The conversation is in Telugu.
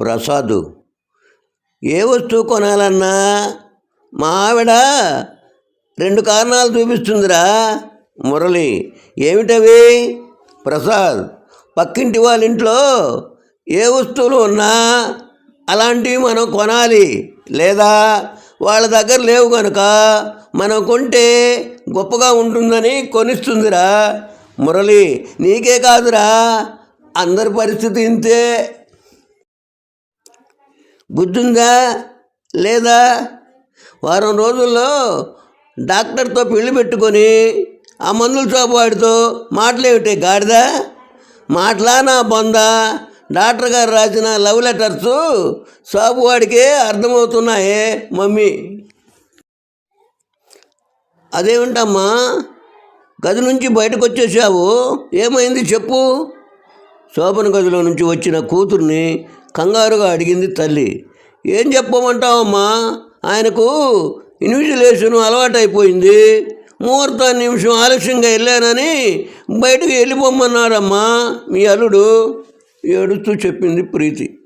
ప్రసాదు ఏ వస్తువు కొనాలన్నా మా ఆవిడ రెండు కారణాలు చూపిస్తుందిరా. మురళి ఏమిటవి? ప్రసాద్ పక్కింటి వాళ్ళ ఇంట్లో ఏ వస్తువులు ఉన్నా అలాంటివి మనం కొనాలి లేదా వాళ్ళ దగ్గర లేవు కనుక మనం కొంటే గొప్పగా ఉంటుందని కొనిస్తుందిరా. మురళి నీకే కాదురా. అందరి పరిస్థితి ఇంతే. బుద్ధుందా లేదా? వారం రోజుల్లో డాక్టర్తో పెళ్ళి పెట్టుకొని ఆ మందుల షాపు వాడితో మాటలేమిటి గాడిదా? మాట్లానా బొందా? డాక్టర్ గారు రాసిన లవ్ లెటర్స్ షాపు వాడికే అర్థమవుతున్నాయే మమ్మీ. అదేమిటమ్మా? గది నుంచి బయటకు వచ్చేసావు ఏమైంది చెప్పు. శోభన గదిలో నుంచి వచ్చిన కూతుర్ని కంగారుగా అడిగింది తల్లి. ఏం చెప్పమంటావమ్మా? ఆయనకు ఇన్విజిలేషన్ అలవాటైపోయింది. ముహూర్త నిమిషం ఆలస్యంగా వెళ్ళానని బయటకు వెళ్ళిపోమన్నాడమ్మా మీ అల్లుడు ఏడుస్తూ చెప్పింది ప్రీతి.